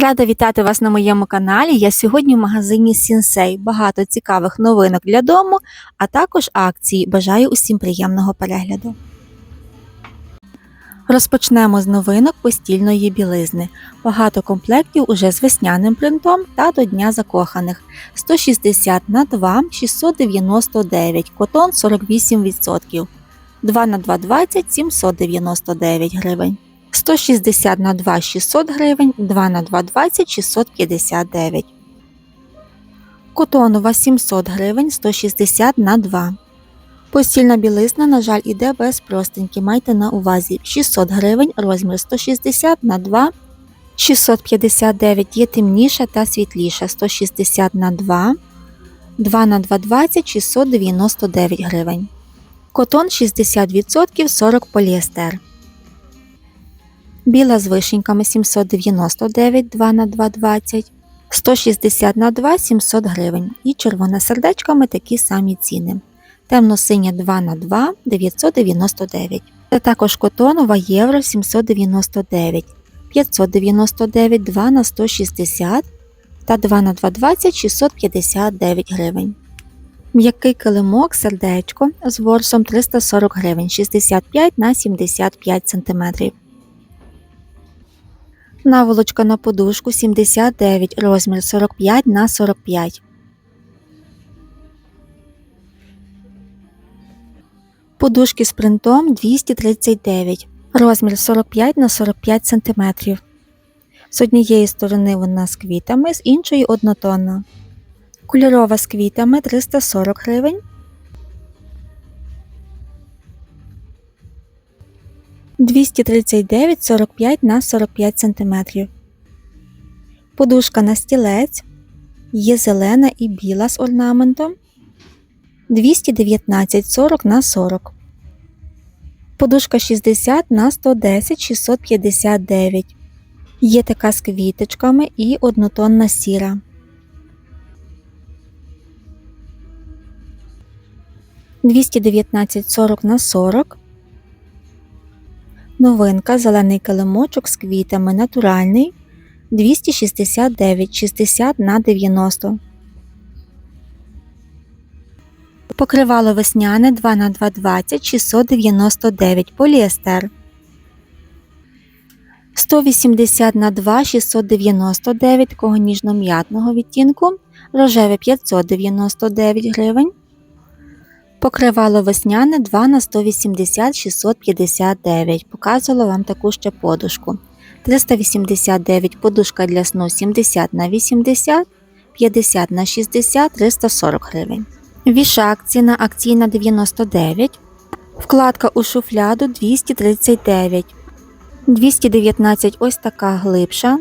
Рада вітати вас на моєму каналі. Я сьогодні в магазині Сінсей. Багато цікавих новинок для дому, а також акції. Бажаю усім приємного перегляду. Розпочнемо з новинок постільної білизни. Багато комплектів уже з весняним принтом та до Дня закоханих. 160 на 2 699, котон 48%. 2 на 2 20 799 гривень. 160 на 2 600 гривень, 2 на 2 20 659. Котонова 700 гривень, 160 на 2. Постільна білизна, на жаль, іде без простеньки. Майте на увазі 600 гривень, розмір 160 на 2. 659 є темніша та світліша 160 на 2. 2 на 2 20 699 гривень. Котон 60% 40 поліестер. Біла з вишеньками 799 2 на 2 20, 160 на 2 700 гривень. І червона сердечками такі самі ціни. Темно-синя 2 на 2 999. Це також котонова євро 799, 599 2 на 160 та 2 на 2 20 659 гривень. М'який килимок сердечко з ворсом 340 гривень 65 на 75 см. Наволочка на подушку 79, розмір 45 на 45. Подушки з принтом 239, розмір 45 на 45 см. З однієї сторони вона з квітами, з іншої однотонна. Кольорова з квітами 340 гривень. 239 45 на 45 см. Подушка на стілець. Є зелена і біла з орнаментом. 219 40 на 40. Подушка 60 на 110 659. Є така з квіточками і однотонна сіра. Двісті дев'ятнадцять сорок на сорок. Новинка зелений килимочок з квітами натуральний 269 60 на 90. Покривало весняне 2 на 2 20 699 поліестер. 180 на 2 699 такого ніжно-м'ятного відтінку. Рожеве 599 гривень. Покривало весняне 2 на 180 659. Показувала вам таку ще подушку. 389 подушка для сну 70 на 80, 50 на 60, 340 гривень. Вішак ціна акційна 99. Вкладка у шуфляду 239. 219 ось така глибша.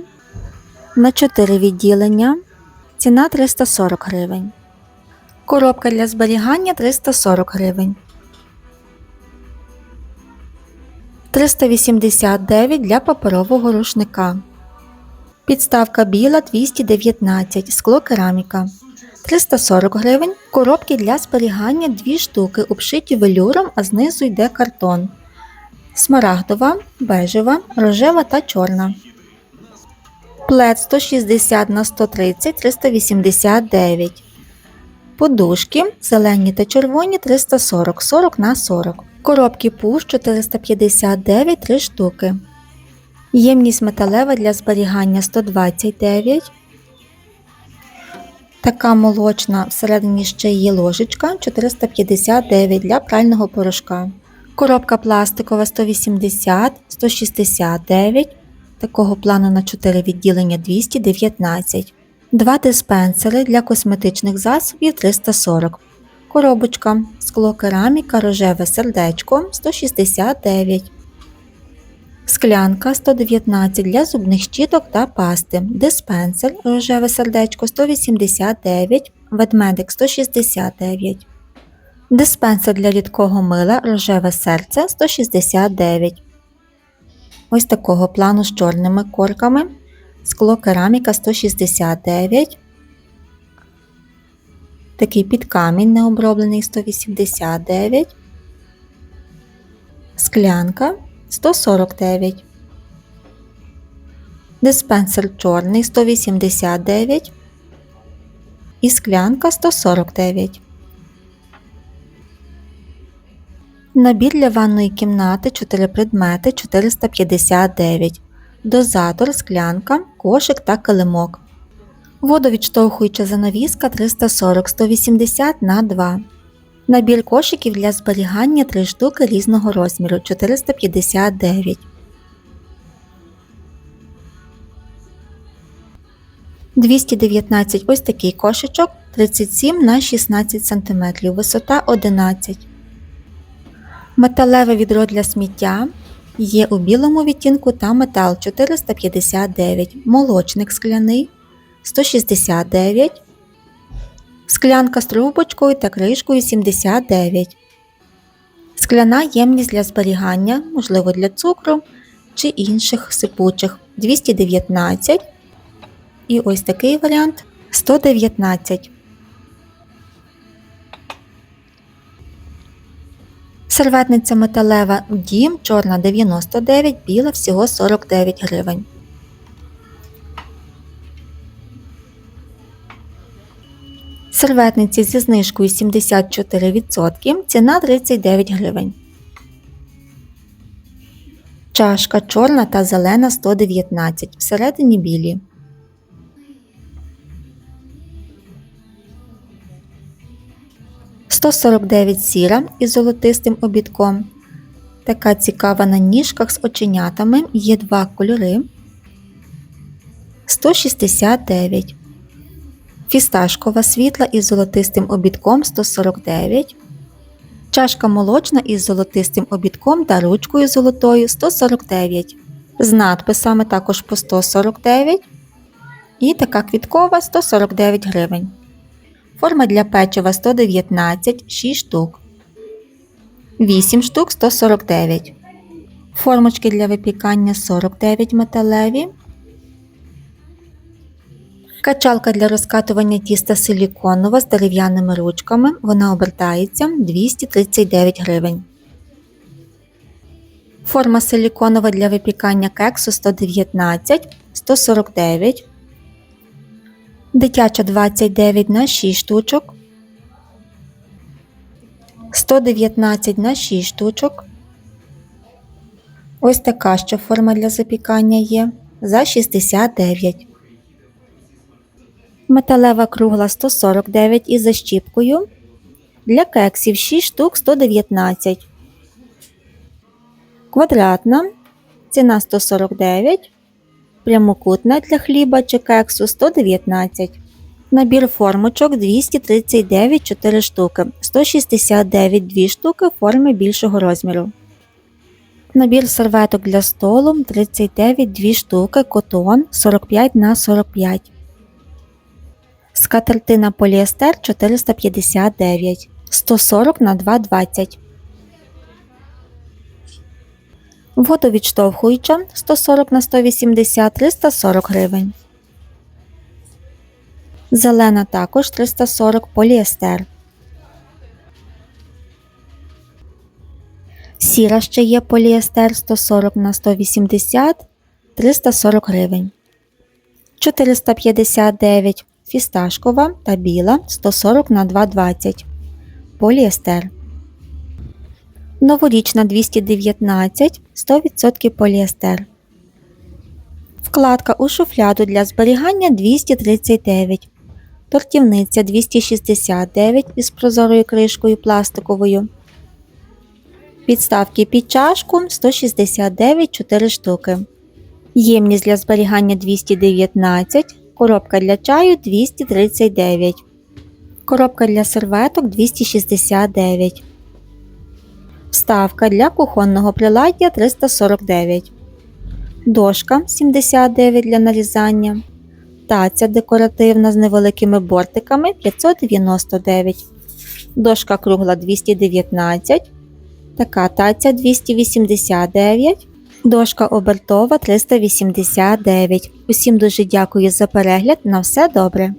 На 4 відділення. Ціна 340 гривень. Коробка для зберігання 340 гривень. 389 для паперового рушника. Підставка біла 219 скло кераміка. 340 гривень. Коробки для зберігання 2 штуки, обшиті велюром, а знизу йде картон. Смарагдова, бежева, рожева та чорна. Плед 160 на 130 389 Подушки зелені та червоні 340 40 на 40. Коробки пуш 459 3 штуки. Ємність металева для зберігання 129. Така молочна, всередині ще є ложечка 459 для прального порошка. Коробка пластикова 180 169. Такого плану на 4 відділення 219. Два диспенсери для косметичних засобів 340. Коробочка, скло кераміка, рожеве сердечко 169. Склянка 119 для зубних щіток та пасти. Диспенсер рожеве сердечко 189, ведмедик 169. Диспенсер для рідкого мила рожеве серце 169. Ось такого плану з чорними корками Скло кераміка 169. Такий підкамінь необроблений 189. Склянка 149. диспенсер чорний 189 і склянка 149. Набір для ванної кімнати 4 предмети 459. Дозатор, склянка, кошик та килимок. Водовідштовхуюча занавіска 340 180 на 2. Набір кошиків для зберігання 3 штуки різного розміру 459. «219» ось такий кошичок 37 на 16 см, висота 11 Металеве відро для сміття є у білому відтінку та метал 459, молочник скляний 169, склянка з трубочкою та кришкою 79, скляна ємність для зберігання, можливо для цукру чи інших сипучих 219 і ось такий варіант 119. Серветниця металева Дім, чорна 99, біла всього 49 гривень. Серветниці зі знижкою 74%, ціна 39 гривень. Чашка чорна та зелена 119, всередині білі. «149 сіра із золотистим обідком. Така цікава на ніжках з оченятами. Є два кольори. 169. Фісташкова світла із золотистим обідком 149. Чашка молочна із золотистим обідком та ручкою золотою 149. З надписами також по 149. І така квіткова 149 гривень. Форма для печива 119 6 штук. 8 штук 149. Формочки для випікання 49 металеві. Качалка для розкатування тіста силіконова з дерев'яними ручками. Вона обертається 239 гривень. Форма силіконова для випікання кексу 119 149. Дитяча 29 на 6 штучок. 119 на 6 штучок. Ось така ще форма для запікання є за 69. Металева кругла 149 із защіпкою. Для кексів 6 штук 119. Квадратна. Ціна 149. Прямокутна для хліба чи кексу 119. Набір формочок 239 4 штуки, 169 2 штуки форми більшого розміру. Набір серветок для столу 39 2 штуки, котон 45 на 45. Скатертина поліестер 459, 140 на 220. Водовідштовхуюча 140 на 180 340 гривень. Зелена також 340 поліестер. Сіра ще є поліестер 140 на 180 340 гривень. 459 фісташкова та біла 140 на 220 поліестер. Новорічна 219 100% поліестер. Вкладка у шуфляду для зберігання 239. Тортівниця 269 із прозорою кришкою пластиковою. Підставки під чашку 169 4 штуки. Ємність для зберігання 219. Коробка для чаю 239. Коробка для серветок 269. Вставка для кухонного приладдя 349. Дошка 79 для нарізання. Таця декоративна з невеликими бортиками 599. Дошка кругла 219. Така таця 289. Дошка обертова 389. Усім дуже дякую за перегляд. На все добре!